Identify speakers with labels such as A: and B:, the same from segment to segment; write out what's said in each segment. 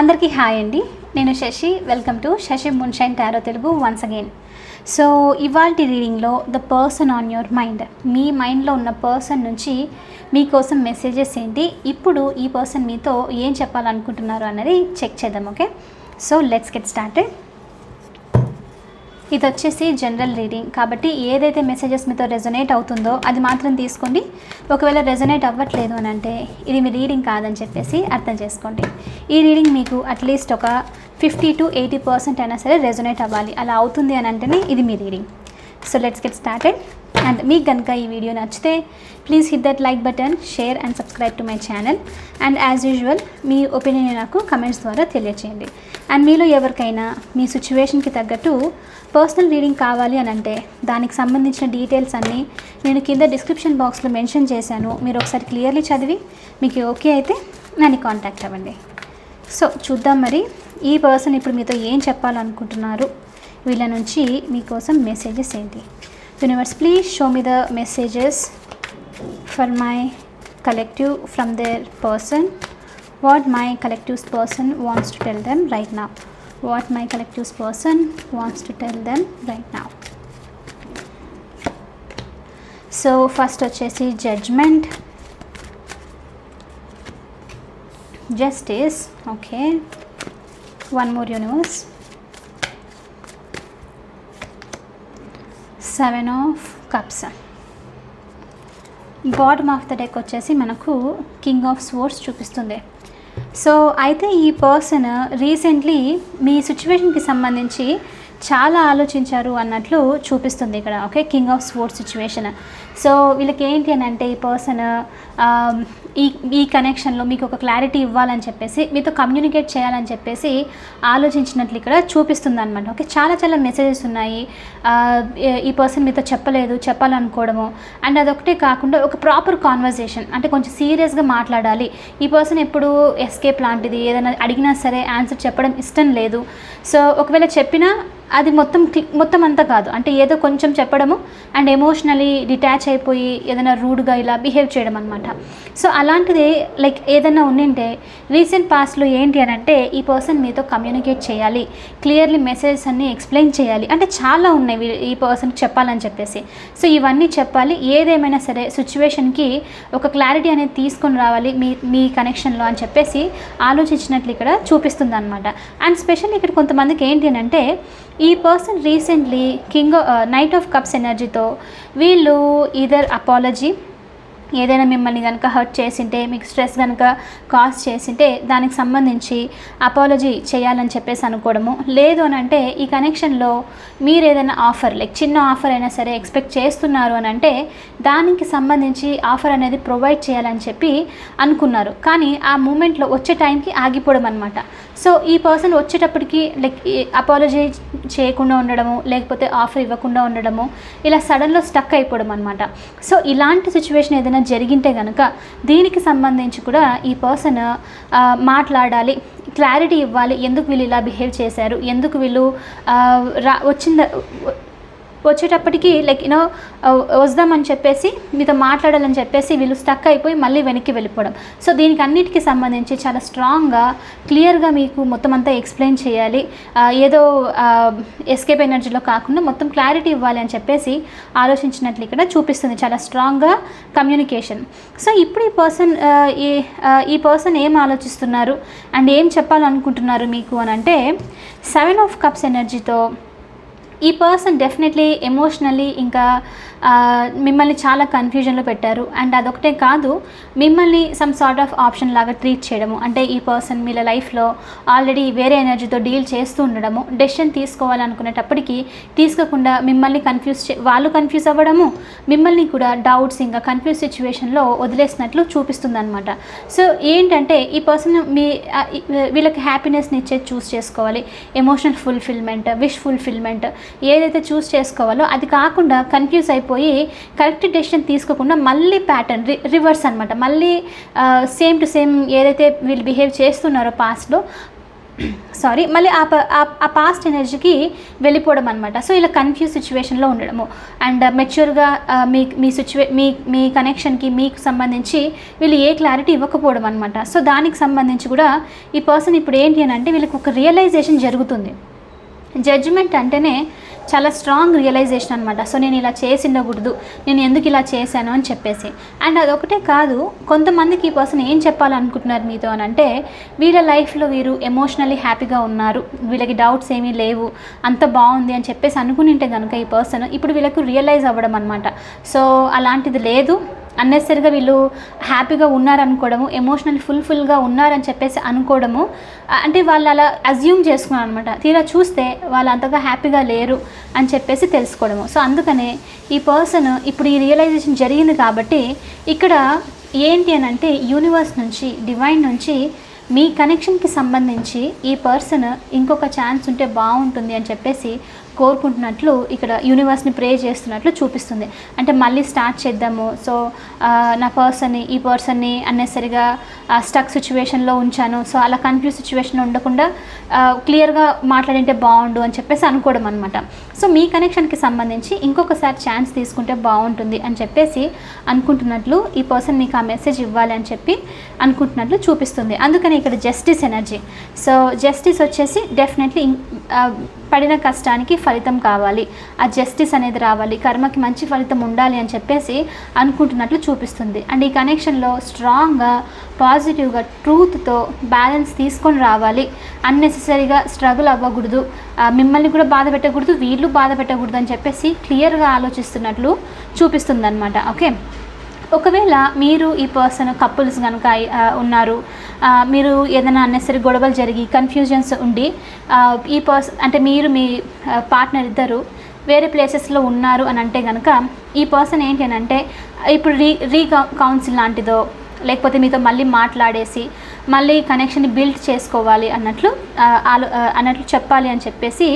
A: అందరికీ హాయ్ అండి. నేను Shashi. Welcome to Shashi moonshine tarot Telugu once again so ఇవాల్టి రీడింగ్లో the person on your mind మీ మైండ్లో ఉన్న పర్సన్ నుంచి మీకోసం మెసేజెస్ ఏంటి? ఇప్పుడు ఈ పర్సన్ మీతో ఏం చెప్పాలనుకుంటున్నారు అన్నది చెక్ చేద్దాం okay so let's get started ఇది వచ్చేసి జనరల్ రీడింగ్ కాబట్టి ఏదైతే మెసేజెస్ మీతో రెజొనేట్ అవుతుందో అది మాత్రం తీసుకోండి. ఒకవేళ రెజొనేట్ అవ్వట్లేదు అని అంటే ఇది మీ రీడింగ్ కాదని చెప్పేసి అర్థం చేసుకోండి. ఈ రీడింగ్ మీకు అట్లీస్ట్ ఒక ఫిఫ్టీ టు ఎయిటీ పర్సెంట్ అయినా సరే రెజొనేట్ అవ్వాలి. అలా అవుతుంది అని అంటేనే ఇది మీ reading so let's get started and మీకు కనుక ఈ వీడియో నచ్చితే please hit that like button share and subscribe to my channel and as usual me opinion నాకు కమెంట్స్ ద్వారా తెలియచేయండి. అండ్ మీలో ఎవరికైనా మీ సిచ్యువేషన్కి తగ్గట్టు పర్సనల్ రీడింగ్ కావాలి అని అంటే దానికి సంబంధించిన డీటెయిల్స్ అన్నీ నేను కింద డిస్క్రిప్షన్ బాక్స్లో మెన్షన్ చేశాను. మీరు ఒకసారి క్లియర్లీ చదివి మీకు ఓకే అయితే నన్ను కాంటాక్ట్ అవ్వండి. సో చూద్దాం మరి ఈ పర్సన్ ఇప్పుడు మీతో ఏం చెప్పాలనుకుంటున్నారు? వీళ్ళ నుంచి మీకోసం మెసేజెస్ ఏంటి? universe please show me the messages for my collective from their person what my collectives person wants to tell them right నా what my collectives person wants to tell them right నా so first వచ్చేసి judgment justice okay one more universe Seven of cups bottom of the deck వచ్చేసి మనకు king of స్వోర్స్ చూపిస్తుంది. So అయితే ఈ person recently మీ సిచ్యువేషన్కి సంబంధించి చాలా ఆలోచించారు అన్నట్లు చూపిస్తుంది ఇక్కడ okay king of sports situation so వీళ్ళకి ఏంటి అని అంటే ఈ పర్సన్ ఈ ఈ కనెక్షన్లో మీకు ఒక క్లారిటీ ఇవ్వాలని చెప్పేసి మీతో కమ్యూనికేట్ చేయాలని చెప్పేసి ఆలోచించినట్లు ఇక్కడ చూపిస్తుంది అనమాట ఓకే చాలా చాలా మెసేజెస్ ఉన్నాయి. ఈ పర్సన్ మీతో చెప్పలేదు చెప్పాలనుకోవడము. అండ్ అదొకటే కాకుండా ఒక ప్రాపర్ కాన్వర్జేషన్ అంటే కొంచెం సీరియస్గా మాట్లాడాలి. ఈ పర్సన్ ఎప్పుడు ఎస్కేప్ లాంటిది ఏదైనా అడిగినా సరే ఆన్సర్ చెప్పడం ఇష్టం లేదు. సో ఒకవేళ చెప్పినా అది మొత్తం మొత్తం అంతా కాదు. అంటే ఏదో కొంచెం చెప్పడము అండ్ ఎమోషనలీ డిటాచ్ అయిపోయి ఏదైనా రూడ్గా ఇలా బిహేవ్ చేయడం అనమాట సో అలా అలాంటిది లైక్ ఏదైనా ఉండింటే రీసెంట్ పాస్ట్లో ఏంటి అని అంటే ఈ పర్సన్ మీతో కమ్యూనికేట్ చేయాలి. క్లియర్లీ మెసేజెస్ అన్ని ఎక్స్ప్లెయిన్ చేయాలి. అంటే చాలా ఉన్నాయి ఈ పర్సన్కి చెప్పాలని చెప్పేసి. సో ఇవన్నీ చెప్పాలి. ఏదేమైనా సరే సిచ్యువేషన్కి ఒక క్లారిటీ అనేది తీసుకొని రావాలి మీ మీ కనెక్షన్లో అని చెప్పేసి ఆలోచించినట్లు ఇక్కడ చూపిస్తుంది అనమాట అండ్ స్పెషల్ ఇక్కడ కొంతమందికి ఏంటి అని అంటే ఈ person recently king knight of cups ఎనర్జీతో వీళ్ళు ఈదర్ అపాలజీ ఏదైనా మిమ్మల్ని కనుక హర్ట్ చేసింటే మీకు స్ట్రెస్ కనుక కాజ్ చేసింటే దానికి సంబంధించి అపాలజీ చేయాలని చెప్పేసి అనుకోవడము. లేదు అని అంటే ఈ కనెక్షన్లో మీరు ఏదైనా ఆఫర్ లైక్ చిన్న ఆఫర్ అయినా సరే ఎక్స్పెక్ట్ చేస్తున్నారు అని అంటే దానికి సంబంధించి ఆఫర్ అనేది ప్రొవైడ్ చేయాలని చెప్పి అనుకున్నారు. కానీ ఆ మూమెంట్లో వచ్చే టైంకి ఆగిపోవడం అనమాట సో ఈ పర్సన్ వచ్చేటప్పటికి లైక్ అపాలజీ చేయకుండా ఉండడము లేకపోతే ఆఫర్ ఇవ్వకుండా ఉండడము ఇలా సడన్లో స్టక్ అయిపోవడం అనమాట సో ఇలాంటి సిచ్యువేషన్ ఏదైనా జరిగింటే కనుక దీనికి సంబంధించి కూడా ఈ పర్సన్ మాట్లాడాలి క్లారిటీ ఇవ్వాలి ఎందుకు వీళ్ళు ఇలా బిహేవ్ చేశారు ఎందుకు వీళ్ళు రా వచ్చింద వచ్చేటప్పటికి లైక్ యూనో వద్దామని చెప్పేసి మీతో మాట్లాడాలని చెప్పేసి వీళ్ళు స్టక్ అయిపోయి మళ్ళీ వెనక్కి వెళ్ళిపోవడం. సో దీనికి అన్నిటికీ సంబంధించి చాలా స్ట్రాంగ్గా క్లియర్గా మీకు మొత్తం అంతా ఎక్స్ప్లెయిన్ చేయాలి. Uh, ఏదో uh, ఎస్కేప్ ఎనర్జీలో కాకుండా మొత్తం క్లారిటీ ఇవ్వాలి అని చెప్పేసి ఆలోచించినట్లు ఇక్కడ చూపిస్తుంది. చాలా స్ట్రాంగ్గా కమ్యూనికేషన్ సో ఇప్పుడు ఈ పర్సన్ uh, ఈ ఈ పర్సన్ ఏం ఆలోచిస్తున్నారు? అండ్ ఏం చెప్పాలనుకుంటున్నారు మీకు అని అంటే సెవెన్ ఆఫ్ కప్స్ ఎనర్జీతో ఈ పర్సన్ డెఫినెట్లీ ఎమోషనల్లీ ఇంకా మిమ్మల్ని చాలా కన్ఫ్యూజన్లో పెట్టారు. అండ్ అదొకటే కాదు మిమ్మల్ని సమ్ సార్ట్ ఆఫ్ ఆప్షన్ లాగా ట్రీట్ చేయడము. అంటే ఈ పర్సన్ మీ లైఫ్లో ఆల్రెడీ వేరే ఎనర్జీతో డీల్ చేస్తూ ఉండడము డెసిషన్ తీసుకోవాలనుకునేటప్పటికీ తీసుకోకుండా మిమ్మల్ని కన్ఫ్యూజ్ చే వాళ్ళు కన్ఫ్యూజ్ అవ్వడము మిమ్మల్ని కూడా డౌట్స్ ఇంకా కన్ఫ్యూజ్ సిచ్యువేషన్లో వదిలేసినట్లు చూపిస్తుంది అనమాట సో ఏంటంటే ఈ పర్సన్ మీ వీళ్ళకి హ్యాపీనెస్ని ఇచ్చేది చూస్ చేసుకోవాలి. ఎమోషనల్ ఫుల్ఫిల్మెంట్ విష్ ఫుల్ఫిల్మెంట్ ఏదైతే చూస్ చేసుకోవాలో అది కాకుండా కన్ఫ్యూజ్ అయిపోయి కరెక్ట్ డెసిషన్ తీసుకోకుండా మళ్ళీ ప్యాటర్న్ రి రివర్స్ అనమాట మళ్ళీ సేమ్ టు సేమ్ ఏదైతే వీళ్ళు బిహేవ్ చేస్తున్నారో పాస్ట్లో సారీ మళ్ళీ ఆ ఆ- ఆ పాస్ట్ ఎనర్జీకి వెళ్ళిపోవడం అనమాట సో ఇలా కన్ఫ్యూజ్ సిచ్యువేషన్లో ఉండడము. అండ్ మెచ్యూర్గా మీ మీ సిచ్యువే మీ మీ కనెక్షన్కి మీకు సంబంధించి వీళ్ళు ఏ క్లారిటీ ఇవ్వకపోవడం అనమాట సో దానికి సంబంధించి కూడా ఈ పర్సన్ ఇప్పుడు ఏంటి అని అంటే వీళ్ళకి ఒక రియలైజేషన్ జరుగుతుంది. జడ్జిమెంట్ అంటేనే చాలా స్ట్రాంగ్ రియలైజేషన్ అనమాట సో నేను ఇలా చేసి ఉండకూడదు నేను ఎందుకు ఇలా చేశాను అని చెప్పేసి. అండ్ అదొకటే కాదు కొంతమందికి ఈ పర్సన్ ఏం చెప్పాలనుకుంటున్నారు మీతో అని అంటే వీళ్ళ లైఫ్లో వీరు ఎమోషనల్లీ హ్యాపీగా ఉన్నారు. వీళ్ళకి డౌట్స్ ఏమీ లేవు. అంత బాగుంది అని చెప్పేసి అనుకుని ఉంటే కనుక ఈ పర్సన్ ఇప్పుడు వీళ్ళకు రియలైజ్ అవ్వడం అనమాట సో అలాంటిది లేదు. అన్నెసరిగా వీళ్ళు హ్యాపీగా ఉన్నారనుకోవడము ఎమోషనల్ ఫుల్ఫుల్గా ఉన్నారని చెప్పేసి అనుకోవడము అంటే వాళ్ళు అలా అజ్యూమ్ చేసుకున్నారు అనమాట తీరా చూస్తే వాళ్ళు అంతగా హ్యాపీగా లేరు అని చెప్పేసి తెలుసుకోవడము. సో అందుకనే ఈ పర్సన్ ఇప్పుడు ఈ రియలైజేషన్ జరిగింది కాబట్టి ఇక్కడ ఏంటి అని అంటే యూనివర్స్ నుంచి డివైన్ నుంచి మీ కనెక్షన్కి సంబంధించి ఈ పర్సన్ ఇంకొక ఛాన్స్ ఉంటే బాగుంటుంది అని చెప్పేసి కోరుకుంటున్నట్లు ఇక్కడ యూనివర్స్ని ప్రే చేస్తున్నట్లు చూపిస్తుంది. అంటే మళ్ళీ స్టార్ట్ చేద్దాము. సో నా పర్సన్ని ఈ పర్సన్ని అన్నెసరిగా స్టక్ సిచ్యువేషన్లో ఉంచాను. సో అలా కన్ఫ్యూజ్ సిచ్యువేషన్లో ఉండకుండా క్లియర్గా మాట్లాడింటే బాగుండు అని చెప్పేసి అనుకోవడం అనమాట సో మీ కనెక్షన్కి సంబంధించి ఇంకొకసారి ఛాన్స్ తీసుకుంటే బాగుంటుంది అని చెప్పేసి అనుకుంటున్నట్లు ఈ పర్సన్ మీకు ఆ మెసేజ్ ఇవ్వాలి అని చెప్పి అనుకుంటున్నట్లు చూపిస్తుంది. అందుకని ఇక్కడ జస్టిస్ ఎనర్జీ సో జస్టిస్ వచ్చేసి డెఫినెట్లీ పడిన కష్టానికి ఫలితం కావాలి. ఆ జస్టిస్ అనేది రావాలి. కర్మకి మంచి ఫలితం ఉండాలి అని చెప్పేసి అనుకుంటున్నట్లు చూపిస్తుంది. అండ్ ఈ కనెక్షన్లో స్ట్రాంగ్గా పాజిటివ్గా ట్రూత్తో బ్యాలెన్స్ తీసుకొని రావాలి. అన్నెసెసరీగా స్ట్రగుల్ అవ్వకూడదు. మిమ్మల్ని కూడా బాధ పెట్టకూడదు. వీళ్ళు బాధ పెట్టకూడదు అని చెప్పేసి క్లియర్గా ఆలోచిస్తున్నట్లు చూపిస్తుంది అనమాట ఓకే ఒకవేళ మీరు ఈ పర్సన్ కపుల్స్ కనుక ఉన్నారు మీరు ఏదైనా అన్నెసరీ గొడవలు జరిగి కన్ఫ్యూజన్స్ ఉండి ఈ పర్సన్ అంటే మీరు మీ పార్ట్నర్ ఇద్దరు వేరే ప్లేసెస్లో ఉన్నారు అని అంటే కనుక ఈ పర్సన్ ఏంటి అని అంటే ఇప్పుడు రీ రీ కౌన్సిల్ లాంటిదో లేకపోతే మీతో మళ్ళీ మాట్లాడేసి మళ్ళీ కనెక్షన్ బిల్డ్ చేసుకోవాలి అన్నట్లు ఆలో అన్నట్లు చెప్పాలి అని చెప్పేసి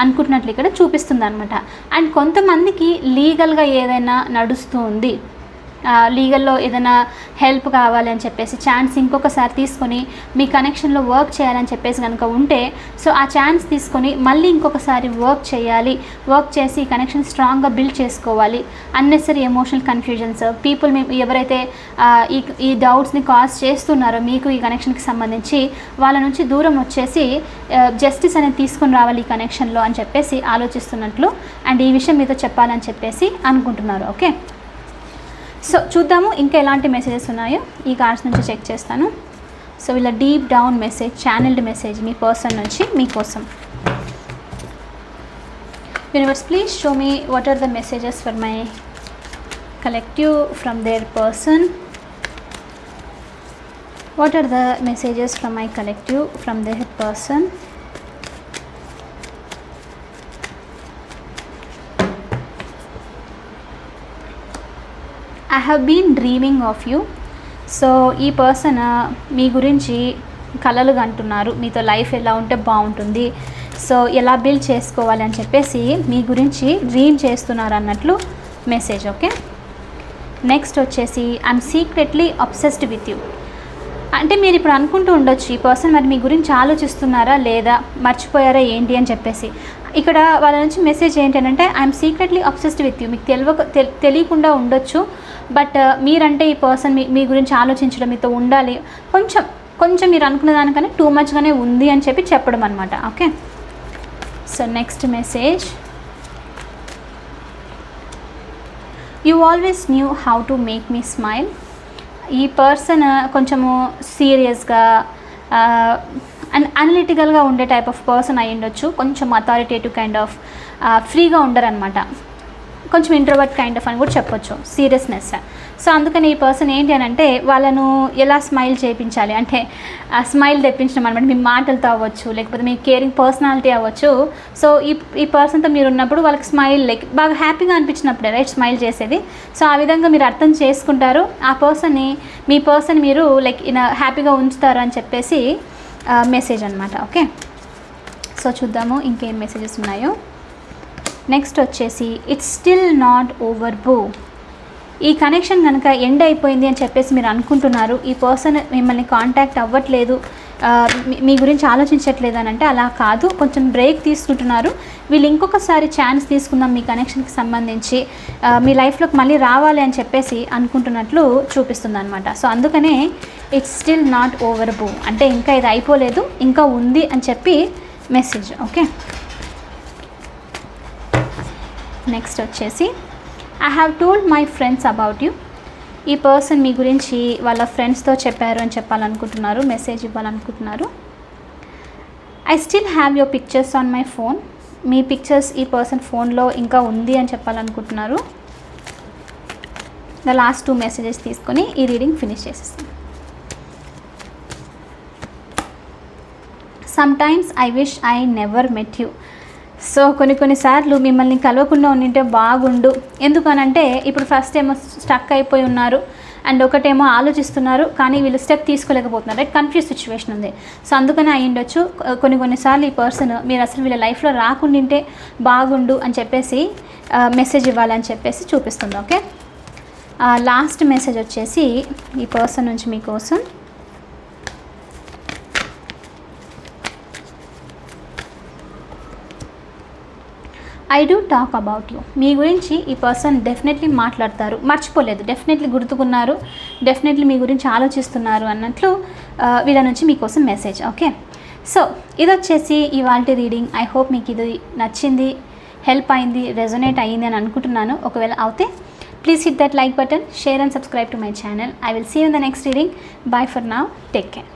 A: అనుకుంటున్నట్లు ఇక్కడ చూపిస్తుంది అనమాట అండ్ కొంతమందికి లీగల్గా ఏదైనా నడుస్తూ ఉంది లీగల్లో ఏదైనా హెల్ప్ కావాలి అని చెప్పేసి ఛాన్స్ ఇంకొకసారి తీసుకొని మీ కనెక్షన్లో వర్క్ చేయాలని చెప్పేసి కనుక ఉంటే సో ఆ ఛాన్స్ తీసుకొని మళ్ళీ ఇంకొకసారి వర్క్ చేయాలి. వర్క్ చేసి కనెక్షన్ స్ట్రాంగ్గా బిల్డ్ చేసుకోవాలి. అన్నెసరీ ఎమోషనల్ కన్ఫ్యూజన్స్ పీపుల్ మేము ఎవరైతే ఈ ఈ డౌట్స్ని కాజ్ చేస్తున్నారో మీకు ఈ కనెక్షన్కి సంబంధించి వాళ్ళ నుంచి దూరం వచ్చేసి జస్టిస్ అనేది తీసుకొని రావాలి ఈ కనెక్షన్లో అని చెప్పేసి ఆలోచిస్తున్నట్లు అండ్ ఈ విషయం మీతో చెప్పాలని చెప్పేసి అనుకుంటున్నారు. ఓకే సో చూద్దాము ఇంకా ఎలాంటి మెసేజెస్ ఉన్నాయో ఈ కార్డ్స్ నుంచి చెక్ చేస్తాను. సో వీళ్ళ deep down message channelled message మీ పర్సన్ నుంచి మీకోసం universe please show me what are the messages for my collective from their person what are the messages from my collective from their person I have been dreaming of you so ఈ person మీ గురించి కలలు అంటున్నారు. మీతో life ఎలా ఉంటే బాగుంటుంది. So ఎలా బిల్డ్ చేసుకోవాలి అని చెప్పేసి మీ గురించి డ్రీమ్ చేస్తున్నారు అన్నట్లు మెసేజ్ ఓకే నెక్స్ట్ వచ్చేసి I'm secretly obsessed with you అంటే మీరు ఇప్పుడు అనుకుంటూ ఉండొచ్చు ఈ పర్సన్ మరి మీ గురించి ఆలోచిస్తున్నారా లేదా మర్చిపోయారా ఏంటి అని చెప్పేసి. ఇక్కడ వాళ్ళ నుంచి మెసేజ్ ఏంటంటే I'm secretly obsessed with you మీకు తెలియక తెలియకుండా ఉండొచ్చు. బట్ uh, మీరంటే ఈ పర్సన్ మీ మీ గురించి ఆలోచించడం మీతో ఉండాలి. కొంచెం కొంచెం మీరు అనుకున్న దానికన్నా టూ మచ్గానే ఉంది అని చెప్పి చెప్పడం అనమాట okay so next message you always knew how to make me smile ఈ పర్సన్ uh, కొంచెము సీరియస్గా అండ్ అనలిటికల్గా ఉండే టైప్ ఆఫ్ పర్సన్ అయి ఉండొచ్చు. కొంచెం అథారిటేటివ్ కైండ్ ఆఫ్ ఫ్రీగా ఉండరనమాట కొంచెం ఇంట్రోవర్ట్ కైండ్ ఆఫ్ అని కూడా చెప్పొచ్చు. సీరియస్నెస్ సో అందుకని ఈ పర్సన్ ఏంటి అని అంటే వాళ్ళను ఎలా స్మైల్ చేయించాలి అంటే ఆ స్మైల్ తెప్పించడం అనమాట. మీ మాటలతో అవ్వచ్చు లేకపోతే మీ కేరింగ్ పర్సనాలిటీ అవ్వచ్చు. సో ఈ ఈ పర్సన్తో మీరు ఉన్నప్పుడు వాళ్ళకి స్మైల్ లైక్ బాగా హ్యాపీగా అనిపించినప్పుడే రైట్ స్మైల్ చేసేది. సో ఆ విధంగా మీరు అర్థం చేసుకుంటారు. ఆ పర్సన్ని మీ పర్సన్ మీరు లైక్ ఇన్ హ్యాపీగా ఉంచుతారు అని చెప్పేసి మెసేజ్ అనమాట ఓకే? సో చూద్దాము ఇంకేం మెసేజెస్ ఉన్నాయో. నెక్స్ట్ వచ్చేసి ఇట్స్ స్టిల్ నాట్ ఓవర్ బో ఈ కనెక్షన్ కనుక ఎండ్ అయిపోయింది అని చెప్పేసి మీరు అనుకుంటున్నారు ఈ పర్సన్ మిమ్మల్ని కాంటాక్ట్ అవ్వట్లేదు మీ- గురించి ఆలోచించట్లేదు అని అంటే అలా కాదు. కొంచెం బ్రేక్ తీసుకుంటున్నారు. వీళ్ళు ఇంకొకసారి ఛాన్స్ తీసుకుందాం మీ కనెక్షన్కి సంబంధించి. మీ లైఫ్లోకి మళ్ళీ రావాలి అని చెప్పేసి అనుకుంటున్నట్లు చూపిస్తుంది అనమాట సో అందుకనే ఇట్స్ స్టిల్ నాట్ ఓవర్ బూ. అంటే ఇంకా ఇది అయిపోలేదు ఇంకా ఉంది అని చెప్పి మెసేజ్. ఓకే? నెక్స్ట్ వచ్చేసి I have told my friends about you ఈ పర్సన్ మీ గురించి వాళ్ళ ఫ్రెండ్స్తో చెప్పారు అని చెప్పాలనుకుంటున్నారు message ఇవ్వాలనుకుంటున్నారు. I still have your pictures on my phone me pictures ఈ పర్సన్ ఫోన్లో ఇంకా ఉంది అని చెప్పాలనుకుంటున్నారు. ద లాస్ట్ టూ మెసేజెస్ తీసుకొని ఈ రీడింగ్ ఫినిష్ చేసేస్తాను. Sometimes I wish I never met you so కొన్ని కొన్నిసార్లు మిమ్మల్ని కలవకుండా ఉండింటే బాగుండు. ఎందుకనంటే ఇప్పుడు ఫస్ట్ ఏమో స్టక్ అయిపోయి ఉన్నారు అండ్ ఒకటేమో ఆలోచిస్తున్నారు కానీ వీళ్ళు స్టెప్ తీసుకోలేకపోతున్నారు. రైట్ కన్ఫ్యూజ్ సిచ్యువేషన్ ఉంది. సో అందుకనే అయి ఉండొచ్చు. కొన్ని కొన్నిసార్లు ఈ పర్సన్ మీరు అసలు వీళ్ళ లైఫ్లో రాకుండింటే బాగుండు అని చెప్పేసి మెసేజ్ ఇవ్వాలని చెప్పేసి చూపిస్తుంది. ఓకే లాస్ట్ మెసేజ్ వచ్చేసి ఈ పర్సన్ నుంచి మీకోసం I do talk about you మీ గురించి ఈ పర్సన్ డెఫినెట్లీ మాట్లాడతారు. మర్చిపోలేదు. డెఫినెట్లీ గుర్తుకున్నారు. డెఫినెట్లీ మీ గురించి ఆలోచిస్తున్నారు అన్నట్లు వీళ్ళ నుంచి మీకోసం మెసేజ్ ఓకే సో ఇది వచ్చేసి ఇవాళ రీడింగ్ ఐ హోప్ మీకు ఇది నచ్చింది హెల్ప్ అయింది రెజొనేట్ అయ్యింది అని అనుకుంటున్నాను. ఒకవేళ అవుతే please hit that like button share and subscribe to my channel I will see in the next reading bye for now take care